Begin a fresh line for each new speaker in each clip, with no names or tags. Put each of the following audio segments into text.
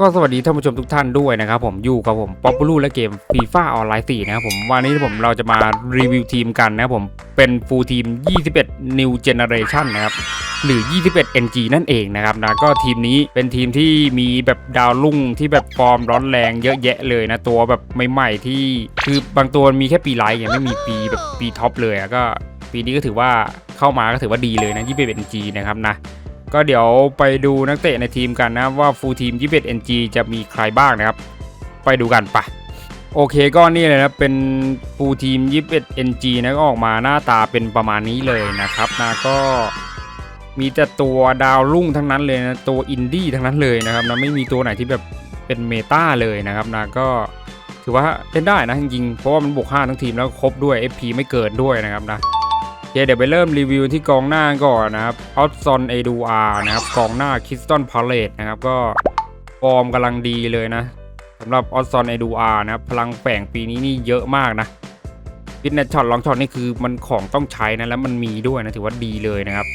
ก็สวัสดีท่านผู้ชมทุกท่านด้วยนะครับผมอยู่กับผมป๊อปปูลูและเกมฟีฟ่าออนไลน์4นะครับผมวันนี้ผมเราจะมารีวิวทีมกันนะครับผมเป็นฟูลทีม 21 New Generation นะครับหรือ 21 NG นั่นเองนะครับนะก็ทีมนี้เป็นทีมที่มีแบบดาวรุ่งที่แบบฟอร์มร้อนแรงเยอะแยะเลยนะตัวแบบใหม่ๆที่คือบางตัวมีแค่ปีไลท์ยังไม่มีปีแบบปีท็อปเลยก็ปีนี้ก็ถือว่าเข้ามาก็ถือว่าดีเลยนะ21 NG นะครับนะ ก็เดี๋ยวไปดูนักเตะในทีมกันนะว่าฟูลทีม 21 NG จะมีใครบ้างนะครับ ไปดูกันปะโอเคก็นี่เลยนะเป็นฟูลทีม 21 NG นะก็ออกมาหน้าตาเป็นประมาณนี้เลยนะครับนะก็มีแต่ตัวดาวรุ่งทั้งนั้นเลยนะตัวอินดี้ทั้งนั้นเลยนะครับนะไม่มีตัวไหนที่แบบเป็นเมตาเลยนะครับนะก็ถือว่าเล่นได้นะจริงๆเพราะว่ามันบวก5ทั้งทีมแล้วครบด้วย FP ไม่เกินด้วยนะครับนะ เคเดี๋ยวไปเริ่มรีวิวที่กองหน้าก่อนนะครับออฟซอนเอดูอาร์นะครับกองหน้าคิสตันพาเลตนะครับก็ฟอร์มกำลังดีเลยนะสำหรับออฟซอนเอดูอาร์นะครับพลังแฝงปีนี้นี่เยอะมากนะฟิตเนสช็อตลองช็อตนี่คือมันของต้องใช้นะแล้วมันมีด้วยนะถือว่าดีเลยนะครับ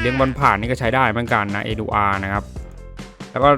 เลี้ยงบอลผ่านนี่ก็ใช้ได้เหมือนกันนะเอดูอาร์นะครับแล้วก็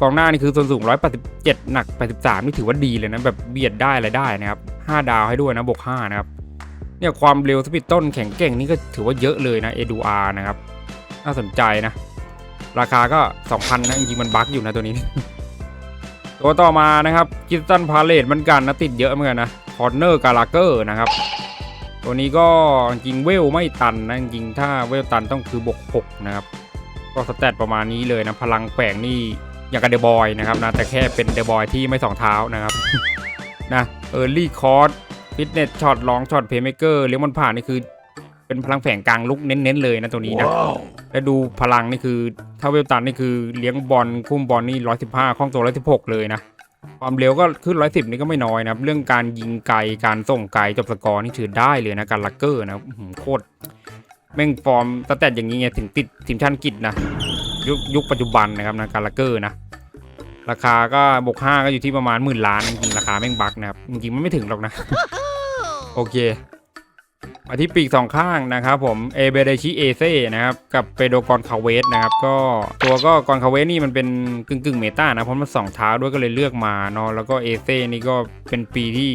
กองหน้านี่คือส่วนสูง 187 หนัก 83 นี่ถือว่าดีเลยนะแบบเบียดได้อะไรได้นะครับ 5 ดาวให้ด้วยนะบวก5นะครับ เนี่ยความเร็วสปีดต้นแข็งเก่งนี่ก็ถือว่าเยอะเลยนะเอดูร์นะครับ น่าสนใจนะ ราคาก็ 2,000นะจริงมันบั๊กอยู่นะตัวนี้ ตัวต่อมานะครับกิสตันพาเลตมือนกันนะติดเยอะเหมือนกันนะคอร์เนอร์กาลาเกอร์นะครับ ตัวนี้ก็จริงเวลไม่ตันนะจริงถ้าเวลตันต้องคือบวก6นะครับ ก็สแตทประมาณนี้เลยนะ พลังแฝงนี่อย่างกับเดบอยนะครับนะแต่แค่เป็นเดบอยที่ไม่สองเท้านะครับนะเออร์ลี่คอร์ส ฟิตเนสช็อตลองช็อตเพย์เมเกอร์เลี้ยงมันผ่านนี่คือ เป็นพลังแฝงกลางลุกเน้นๆเลยนะตัวนี้นะ แล้วดูพลังนี่คือถ้าเวลตันนี่คือเลี้ยงบอลคุ้มบอลนี่ร้อยสิบห้าคล่องตัวร้อยสิบหกเลยนะ ความเร็วก็ขึ้นร้อยสิบนี่ก็ไม่น้อยนะครับเรื่องการยิงไกลการส่งไกลจบสกอร์นี่ถือได้เลยนะการลักเกอร์นะอื้อหือโคตรแม่งฟอร์มสแตทอย่างนี้ไงถึงติดทีมชาติอังกฤษนะยุคยุคปัจจุบันนะครับนะการลักเกอร์นะราคาก็บวกห้าก็อยู่ที่ประมาณหมื่นล้านจริงๆราคาแม่งบักนะครับจริงๆมันไม่ถึงหรอกนะ โอเค มาที่ปีกสองข้างนะครับผมเอเบเดชิเอเซ่นะครับกับเปโดกอนคาเวสนะครับก็ตัวก็กอนคาเวสนี่มันเป็นกึ่งกึ่งเมตานะเพราะมันสองเท้าด้วยก็เลยเลือกมาเนาะแล้วก็เอเซ่นี่ก็เป็นปีที่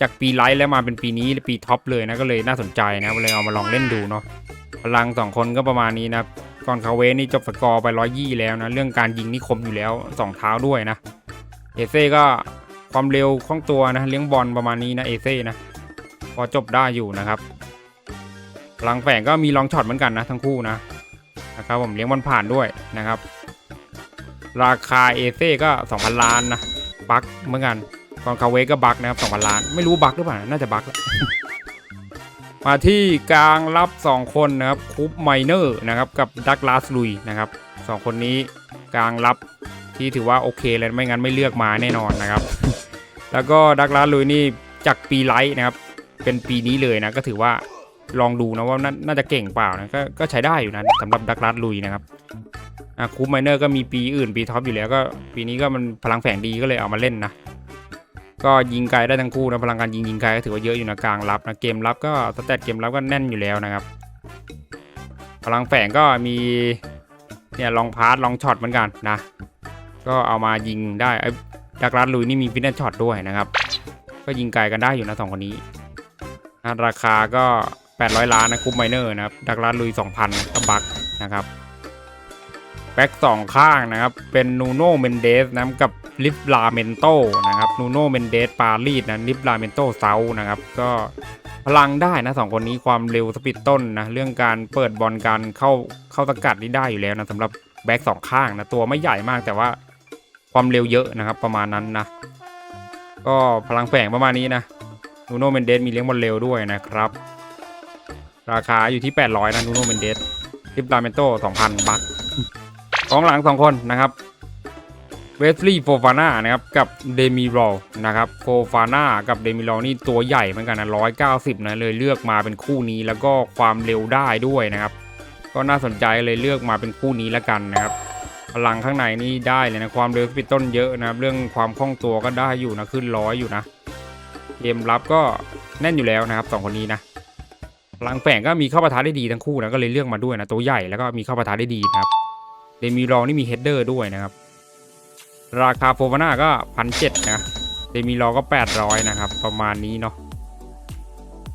จากปีไลท์แล้วมาเป็นปีนี้ปีท็อปเลยนะก็เลยน่าสนใจนะเลยเอามาลองเล่นดูเนาะพลังสองคนก็ประมาณนี้นะกอนคาเวสนี่จบสกอร์ไปร้อยยี่แล้วนะเรื่องการยิงนี่คมอยู่แล้วสองเท้าด้วยนะเอเซ่ก็ความเร็วคล่องตัวนะเลี้ยงบอลประมาณนี้นะเอเซ่นะ พอจบได้อยู่นะครับพลังแฝงก็มีลองช็อตเหมือนกันนะทั้งคู่นะนะครับผมเลี้ยงบอลผ่านด้วยนะครับ ราคาเอเซ่ก็ 2,000 ล้านนะบัคเหมือนกันกอนคาเวก็บัคนะครับ2,000 ล้าน ไม่รู้บัคหรือเปล่าน่าจะบัคมาที่กลางรับ 2 คนนะครับคูปไมเนอร์นะครับกับดักลาสลุยนะครับสองคนนี้กลางรับที่ถือว่าโอเคเลยไม่งั้นไม่เลือกมาแน่นอนนะครับ แล้วก็ดักลาสลุยนี่จากปีไลท์นะครับ เป็นปีนี้เลยนะ ก็ถือว่าลองดูนะว่านาน่าจะเก่งเปล่านะกก็ใช้ได้อยู่นะสำหรับดักลัดลุยนะครับคูปไมเนอร์ก็มีปีอื่นปีท็อปอยู่แล้วก็ปีนี้ก็มันพลังแฝงดีก็เลยเอามาเล่นนะก็ยิงไกลได้ทั้งคู่นะพลังการยิงยิงไกลก็ถือว่าเยอะอยู่นะกลางรับนะเกมรับก็สแตทเกมรับก็แน่นอยู่แล้วนะครับ พลังแฝงก็มีเนี่ยลองพาร์ตลองช็อตเหมือนกันนะ ก็เอามายิงได้ไอ้ดักลัดลุยนี่มีฟิตเนสช็อตด้วยนะครับ ก็ยิงไกลกันได้อยู่นะสองคนนี้ ราคาก็ 800 ล้านนะคูปไมเนอร์นะครับ ดักลาลุย 2,000ก็บักนะครับ แบ็กสองข้างนะครับ เป็นนูโน่เมนเดสนะกับลิฟลาเมนโตนะครับนูโน่เมนเดสปารีสนะลิฟลาเมนโตเซานะครับ ก็พลังได้นะสองคนนี้ความเร็วสปีดต้นนะ เรื่องการเปิดบอลการเข้าเข้าสกัดนี่ได้อยู่แล้วนะสำหรับแบ็กสองข้างนะ ตัวไม่ใหญ่มากแต่ว่าความเร็วเยอะนะครับ ประมาณนั้นนะ ก็พลังแฝงประมาณนี้นะ นูโนเมนเดสมีเลี้ยงบอลเร็วด้วยนะครับ ราคาอยู่ที่ 800 นะนูโนเมนเดสทิปลาเมนโต้2,000 บัคกองหลัง 2 คนนะครับเวสลีย์โฟฟาน่านะครับกับเดมิรอลนะครับโฟฟาน่ากับเดมิรอลนี่ตัวใหญ่เหมือนกันนะร้อยเกาสิบนะเลยเลือกมาเป็นคู่นี้แล้วก็ความเร็วได้ด้วยนะครับ ก็น่าสนใจเลยเลือกมาเป็นคู่นี้แล้วกันนะครับพลังข้างในนี่ได้เลยนะความเร็วสปีดต้นเยอะนะครับเรื่องความคล่องตัวก็ได้อยู่นะขึ้นร้อยอยู่นะ เกมรับก็แน่นอยู่แล้วนะครับสองคนนี้นะพลังแฝงก็มีเข้าปะทะได้ดีทั้งคู่นะก็เลยเลือกมาด้วยนะตัวใหญ่แล้วก็มีเข้าปะทะได้ดีนะครับเดมิรอลนี่มีเฮดเดอร์ด้วยนะครับ ราคาโฟวาน่าก็พันเจ็ดนะเดมิรอลก็แปดร้อยนะครับ ประมาณนี้เนาะ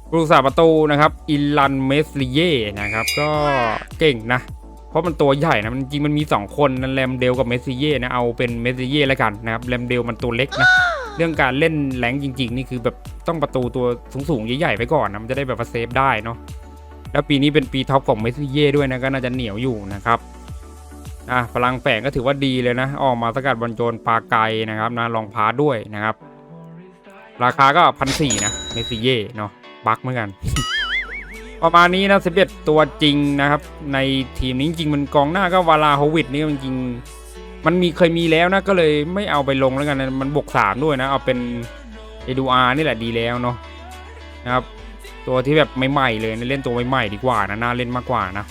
ผู้รักษาประตูนะครับอิลันเมสลิเย่นะครับก็เก่งนะ เพราะมันตัวใหญ่นะมันจริงมันมี 2 คนนะแรมเดลกับเมสซิเย่นะเอาเป็นเมสซิเย่แล้วกันนะครับแรมเดลมันตัวเล็กนะ เรื่องการเล่นแรงจริง ๆ นี่คือแบบต้องประตูตัวสูงๆใหญ่ๆไปก่อนนะมันจะได้แบบว่าเซฟได้เนาะแล้วปีนี้เป็นปีท็อปของเมสซิเย่ด้วยนะก็น่าจะเหนียวอยู่นะครับอะพลังแฝงก็ถือว่าดีเลยนะ ออกมาสกัดบอลโจรปาไกนะครับนะลองพาด้วยนะครับ ราคาก็พันสี่นะเมสซิเย่เนาะบักเหมือนกัน ประมาณนี้นะ11ตัวจริงนะครับ ในทีมนี้จริงๆมันกองหน้าก็วาลาโฮวิดนี่จริง มันมีเคยมีแล้วนะก็เลยไม่เอาไปลงแล้วกันนะมันบวก3ด้วยนะเอาเป็นเอดูอาร์นี่แหละดีแล้วเนาะนะครับตัวที่แบบใหม่ๆเลยนะเล่นตัวใหม่ๆดีกว่านะน่าเล่นมากกว่านะ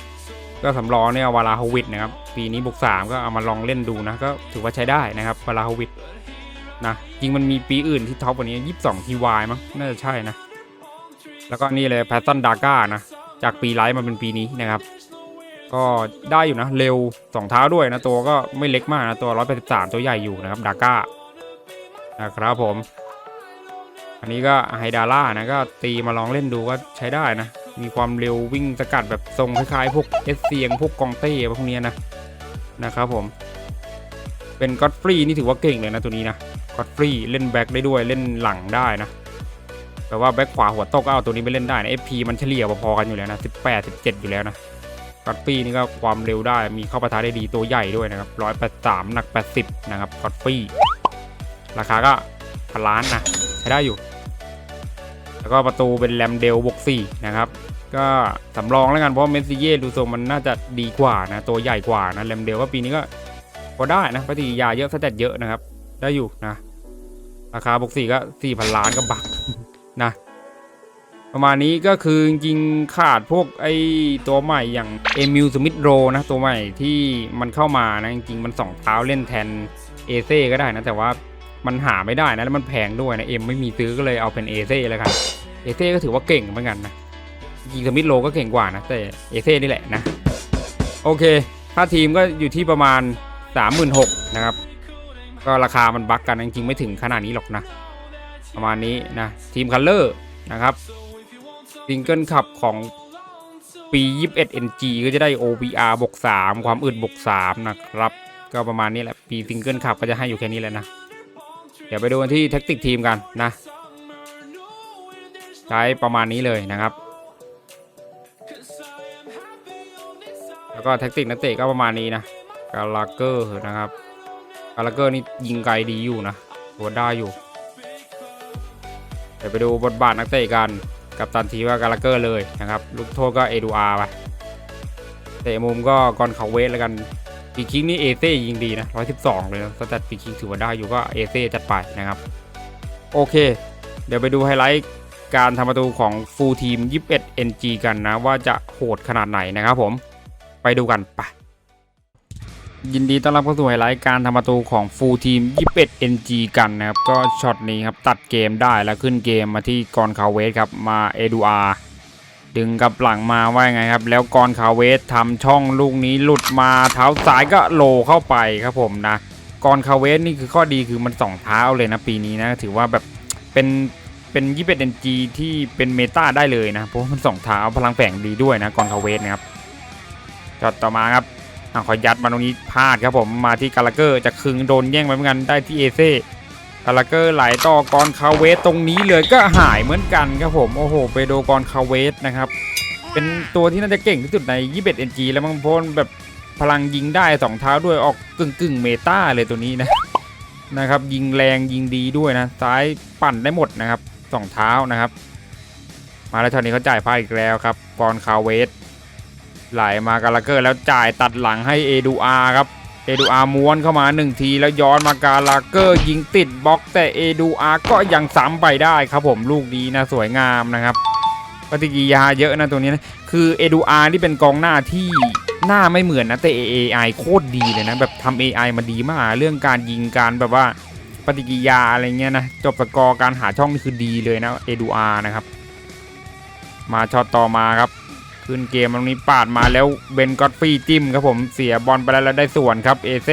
ก็สำรองเนี่ยวาลาฮวิดนะครับปีนี้บวก3ก็เอามาลองเล่นดูนะก็ถือว่าใช้ได้นะครับวาลาฮวิดนะจริงมันมีปีอื่นที่ท็อปกว่านี้22ทีวายมั้งน่าจะใช่นะแล้วก็นี่เลยแพทตันดาก้านะจากปีไลท์มาเป็นปีนี้นะครับ ก็ได้อยู่นะ เร็วสองเท้าด้วยนะ ตัวก็ไม่เล็กมากนะตัว 183 ตัวใหญ่อยู่นะครับ ดาก้านะครับผม อันนี้ก็ไฮดาร่านะ ก็ตีมาลองเล่นดูก็ใช้ได้นะ มีความเร็ววิ่งสกัดแบบทรงคล้ายๆ พวกเอสเซียงพวกกองเต้พวกนี้นะนะครับผม เป็นก็อดฟรีนี่ถือว่าเก่งเลยนะตัวนี้นะก็อดฟรีเล่นแบ็คได้ด้วยเล่นหลังได้นะแต่ว่าแบ็คขวาหัวโตก็เอาตัวนี้ไปเล่นได้นะ FP มันเฉลี่ยพอๆกันอยู่แล้วนะ 18 17 อยู่แล้วนะ กอดฟี่นี่ก็ความเร็วได้มีเข้าประทะได้ดีตัวใหญ่ด้วยนะครับ183หนัก80นะครับกอดฟี่ราคาก็พันล้านนะใช้ได้อยู่ แล้วก็ประตูเป็นแรมเดลบวก4นะครับ ก็สำรองแล้วกันเพราะเมสซิเย่ดูทรงมันน่าจะดีกว่านะตัวใหญ่กว่านะแรมเดลก็ปีนี้ก็พอได้นะปฏิกิริยาเยอะสแตทเยอะนะครับ ได้อยู่นะ ราคาบวก4ก็4,000ล้านก็บักนะ ประมาณนี้ก็คือจริงขาดพวกไอตัวใหม่อย่างเอมิลสมิธโรนะตัวใหม่ที่มันเข้ามานะจริงๆมันสองเท้าเล่นแทนเอเซ่ก็ได้นะ แต่ว่ามันหาไม่ได้นะแล้วมันแพงด้วยนะเอ็มไม่มีซื้อก็เลยเอาเป็นเอเซ่แล้วกันเอเซ่ก็ถือว่าเก่งเหมือนกันนะจริงสมิธโรก็เก่งกว่านะแต่เอเซ่นี่แหละนะ โอเคค่าทีมก็อยู่ที่ประมาณ 36,000นะครับ ก็ราคามันบักกันจริงๆไม่ถึงขนาดนี้หรอกนะ ประมาณนี้นะทีมคัลเลอร์นะครับ ซิงเกิลขับของปี 21 NG ก็จะได้ OBR บวก3ความอึดบวก3นะครับ ก็ประมาณนี้แหละ ปีซิงเกิลขับก็จะให้อยู่แค่นี้แหละนะ เดี๋ยวไปดูกันที่แท็กติกทีมกันนะ ใช้ประมาณนี้เลยนะครับ แล้วก็แท็กติกนักเตะก็ประมาณนี้นะกาลาเกอร์นะครับกาลาเกอร์นี่ยิงไกลดีอยู่นะตัวได้อยู่ เดี๋ยวไปดูบทบาทนักเตะกัน กับตันทีว่ากาลาเกอร์เลยนะครับ ลูกโทษก็เอดูอาร์ไปเตะมุมก็กอนเขาเวสแล้วกันปีคิงนี่เอเซ่ยิงดีนะ112เลยนะสแตทปีคิงถือว่าได้อยู่ก็เอเซ่จัดไปนะครับ โอเค เดี๋ยวไปดูไฮไลท์การทำประตูของฟูลทีม 21 NG กันนะ ว่าจะโหดขนาดไหนนะครับผมไปดูกันไป ยินดีต้อนรับเข้าสู่ไฮไลท์การทำประตูของฟูลทีม 21 NG กันนะครับ ก็ช็อตนี้ครับ ตัดเกมได้แล้วขึ้นเกมมาที่กอนคาเวสครับ มาเอดูอาดึงกับหลังมาว่าไงครับ แล้วกอนคาเวสทำช่องลูกนี้หลุดมาเท้าซ้ายก็โลเข้าไปครับผมนะกอนคาเวสนี่คือข้อดีคือมันสองเท้าเลยนะปีนี้นะ ถือว่าแบบเป็นเป็น21 NG ที่เป็นเมตาได้เลยนะ เพราะมันสองเท้าพลังแฝงดีด้วยนะกอนคาเวสนะครับช็อตต่อมาครับ อะขอยัดมาตรงนี้พลาดครับผมมาที่กาลาเกอร์จะคึงโดนแย่งไปเหมือนกันได้ที่เอเซ่กาลาเกอร์ไหลต่อกรคาเวสตรงนี้เลยก็หายเหมือนกันครับผมโอ้โหไปโดกรคาเวสนะครับเป็นตัวที่น่าจะเก่งที่สุดใน 21 NG แล้วมังพราะแบบพลังยิงได้สองเท้าด้วยออกกึ่งกึ่งเมตาเลยตัวนี้นะนะครับยิงแรงยิงดีด้วยนะซ้ายปั่นได้หมดนะครับสองเท้านะครับ มาแล้วตอนนี้เขาจ่ายพลาดอีกแล้วครับกรคาเวส ไหลมากาลาเกอร์แล้วจ่ายตัดหลังให้เอดูอาครับเอดูอาม้วนเข้ามาหนึ่งทีแล้วย้อนมากาลาเกอร์ยิงติดบล็อกแต่เอดูอาก็ยังซ้ำไปได้ครับผมลูกดีนะสวยงามนะครับปฏิกิริยาเยอะนะตัวนี้นะคือเอดูอาที่เป็นกองหน้าที่หน้าไม่เหมือนนะแต่ AI โคตรดีเลยนะแบบทำ AI มาดีมากเรื่องการยิงการแบบว่าปฏิกิริยาอะไรเงี้ยนะจบสกอร์การหาช่องนี่คือดีเลยนะเอดูอานะครับมาช็อตต่อมาครับ ขึ้นเกมตรงนี้ปาดมาแล้วเบนก็อตฟรีจิ้มครับผมเสียบอลไปแล้วแล้วได้ส่วนครับเอเซ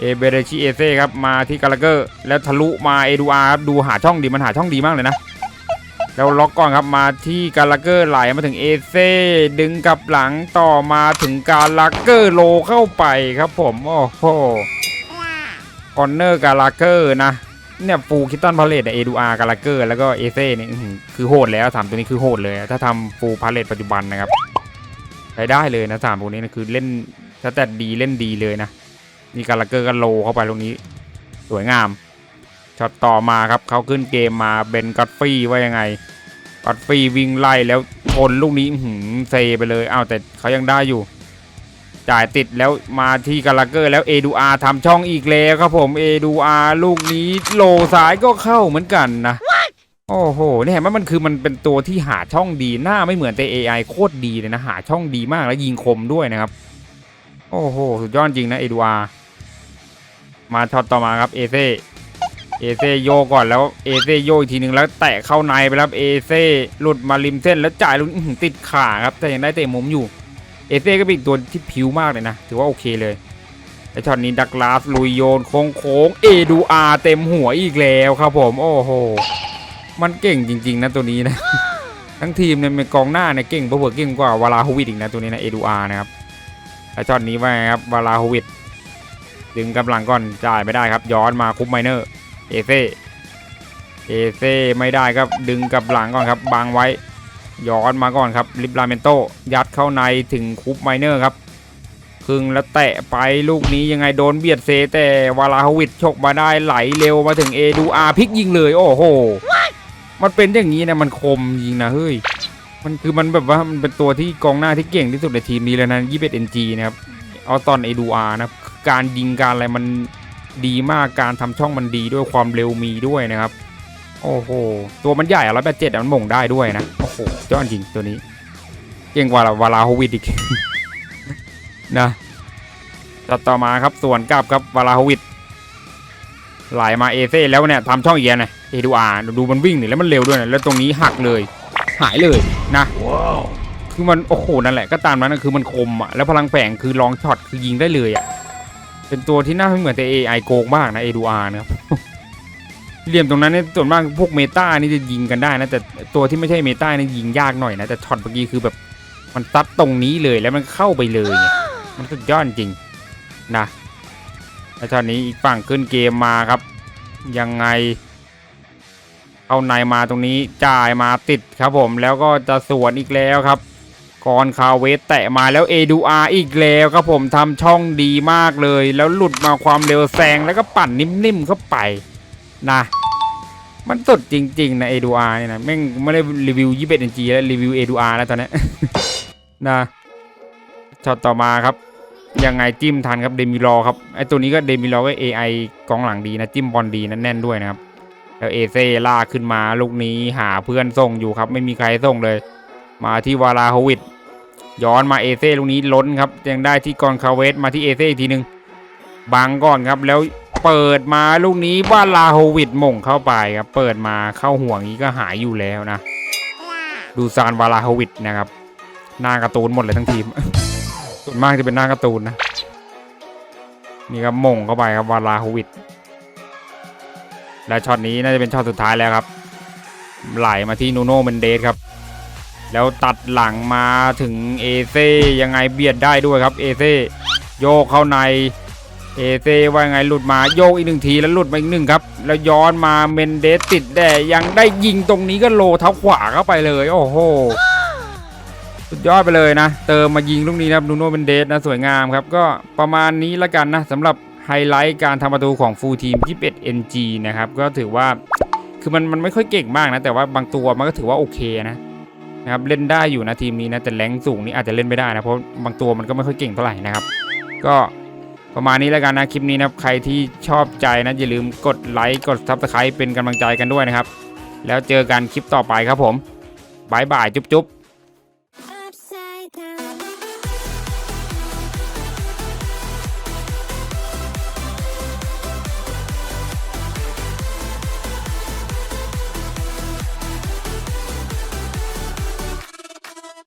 เอเบเรชิเอเซครับมาที่กาลาเกอร์แล้วทะลุมาเอดูอาครับดูหาช่องดีมันหาช่องดีมากเลยนะแล้วล็อกก่อนครับมาที่กาลาเกอร์ไหลมาถึงเอเซดึงกับหลังต่อมาถึงกาลาเกอร์โลเข้าไปครับผมโอ้โหคอนเนอร์กาลาเกอร์นะ เนี่ยฟูคิตตันพาเลตเอดูอาร์กาลาเกอร์แล้วก็เอเซ่เนี่ยคือโหดแล้วสามตัวนี้คือโหดเลย ถ้าทำฟูพาเลตปัจจุบันนะครับใช้ได้เลยนะสามพวนี้นะคือเล่นถ้าแต่ดีเล่นดีเลยนะนี่กาลาเกอร์ก็โลเข้าไปตรงนี้ สวยงามช็อตต่อมาครับเขาขึ้นเกมมาเบนกัตฟี่ว่ายังไงกัตฟี่วิ่งไล่แล้วชนลูกนี้อื้อหือเซไปเลยอ้าวแต่เขายังได้อยู่ จ่ายติดแล้วมาที่กาลาเกอร์แล้วเอดูอาทำช่องอีกแล้วครับผมเอดูอาลูกนี้โลซ้ายก็เข้าเหมือนกันนะ โอ้โหเนี่ยเห็นไหมมันคือมันเป็นตัวที่หาช่องดีหน้าไม่เหมือนแต่ AI โคตรดีเลยนะ หาช่องดีมากแล้วยิงคมด้วยนะครับ โอ้โห สุดยอดจริงนะเอดูอามาช็อตต่อมาครับเอเซเอเซโยกก่อนแล้วเอเซโยกอีกทีหนึ่งแล้วแตะเข้าในไปแล้วเอเซหลุดมาริมเส้นแล้วจ่ายลูกอื้อหือติดขาครับแต่ยังได้เตะมุมอยู่ เอเซ่ก็เป็นอีกตัวที่ผิวมากเลยนะ ถือว่าโอเคเลยไอช็อตนี้ดักลาสลุยโยนโค้งโค้งเอดูอาเต็มหัวอีกแล้วครับผม โอ้โห มันเก่งจริง ๆ นะตัวนี้นะ ทั้งทีมเนี่ยเป็นกองหน้าเนี่ยเก่งเผื่อเก่งกว่าวาลาโฮวิดอีกนะตัวนี้นะเอดูอานะครับไอช็อตนี้ว่าไงครับวาลาโฮวิดดึงกำลังก่อนจ่ายไม่ได้ครับ ย้อนมาคุปไมเนอร์เอเซ่เอเซ่ไม่ได้ครับดึงกับหลังก่อนครับบังไว้ ย้อนมาก่อนครับลิบราเมนโตยัดเข้าในถึงคูปไมเนอร์ครับครึ่งแล้วแตะไปลูกนี้ยังไงโดนเบียดเซแต่วาลาฮวิดฉกมาได้ไหลเร็วมาถึงเอดูอาพลิกยิงเลยโอ้โห มันเป็นอย่างนี้นะมันคมยิงนะเฮ้ยมันคือมันแบบว่ามันเป็นตัวที่กองหน้าที่เก่งที่สุดในทีมนี้แล้วนะ21 NG นะครับเอาตอนเอดูอานะครับการยิงการอะไรมันดีมากการทำช่องมันดีด้วยความเร็วมีด้วยนะครับ โอ้โห ตัวมันใหญ่อะร้อยแปดเจ็ดมันหม่งได้ด้วยนะ โอ้โหยอดจริงตัวนี้ เก่งกว่าวาลาโฮวิดอีก นะตัดต่อมาครับส่วนกลับครับวาลาโฮวิดไหลมาเอเซ่แล้วเนี่ยทำช่องเอียนนะเอดูอาร์ดูมันวิ่งหนิแล้วมันเร็วด้วยนะแล้วตรงนี้หักเลย หายเลยนะคือมันโอ้โหนั่นแหละก็ตามนั้นนะคือมันคมอะแล้วพลังแฝงคือลองช็อตคือยิงได้เลยอะเป็นตัวที่น่าไม่เหมือนแต่ AI โกงมากนะเอดูอาร์นะครับ เหลี่ยมตรงนั้นเนี่ยส่วนมากพวกเมตานี่จะยิงกันได้นะแต่ตัวที่ไม่ใช่เมตานี่ยิงยากหน่อยนะแต่ช็อตเมื่อกี้คือแบบมันตัดตรงนี้เลยแล้วมันเข้าไปเลยไงมันสุดยอดจริงนะแล้วช็อตนี้อีกฝั่งขึ้นเกมมาครับ ยังไงเข้าในมาตรงนี้จ่ายมาติดครับผมแล้วก็จะสวนอีกแล้วครับกอนคาเวสแตะมาแล้วเอดูอาอีกแล้วครับผมทำช่องดีมากเลย แล้วหลุดมาความเร็วแซงแล้วก็ปั่นนิ่มๆเข้าไป นะมันสุดจริง ๆ นะเอดูอาร์เนี่ยนะแม่งไม่ได้รีวิวยี่สิบเอ็ดจีแล้วรีวิวเอดูอาร์แล้วตอนนี้นะช็อตต่อมาครับ ยังไงจิ้มทันครับเดมิรอครับไอตัวนี้ก็เดมิรอก็ AI กองหลังดีนะ จิ้มบอลดีนะแน่นด้วยนะครับ แล้วเอเซ่ลาขึ้นมาลูกนี้หาเพื่อนส่งอยู่ครับ ไม่มีใครส่งเลย มาที่วาลาโฮวิดย้อนมาเอเซ่ลูกนี้ล้นครับยังได้ที่กอนคาเวสมาที่เอเซ่อีกทีหนึ่งบังก่อนครับแล้ว เปิดมาลูกนี้ว่าลาโฮวิดมงเข้าไปครับ เปิดมาเข้าห่วงนี้ก็หายอยู่แล้วนะ ดูซานวาลาโฮวิดนะครับ หน้าการ์ตูนหมดเลยทั้งทีม ส่วนมากจะเป็นหน้าการ์ตูนนะ นี่ครับมงเข้าไปครับวาลาโฮวิด และช็อตนี้น่าจะเป็นช็อตสุดท้ายแล้วครับ ไหลมาที่นูโน่เมนเดสครับ แล้วตัดหลังมาถึงเอเซ่ยังไงเบียดได้ด้วยครับเอเซ่โยกเข้าใน เอเซว่าไงหลุดมาโยกอีกหนึ่งทีแล้วหลุดมาอีกหนึ่งครับ แล้วย้อนมาเมนเดสติดแต่ยังได้ยิงตรงนี้ก็โลเท้าขวาเข้าไปเลย โอ้โหสุดยอดไปเลยนะ เติมมายิงลูกนี้นะครับนูโนเมนเดสนะสวยงามครับ ก็ประมาณนี้ละกันนะสำหรับไฮไลท์การทำประตูของฟูลทีม 21 NG นะครับก็ถือว่าคือมันมันไม่ค่อยเก่งมากนะ แต่ว่าบางตัวมันก็ถือว่าโอเคนะนะครับเล่นได้อยู่นะทีมนี้นะแต่แรงสูงนี่อาจจะเล่นไม่ได้นะเพราะบางตัวมันก็ไม่ค่อยเก่งเท่าไหร่นะครับ ก็ ประมาณนี้แล้วกันนะคลิปนี้นะครับใครที่ชอบใจนะอย่าลืมกดไลค์กดซับสไครป์เป็นกำลังใจกันด้วยนะครับ แล้วเจอกันคลิปต่อไปครับผมบายบายจุ๊บ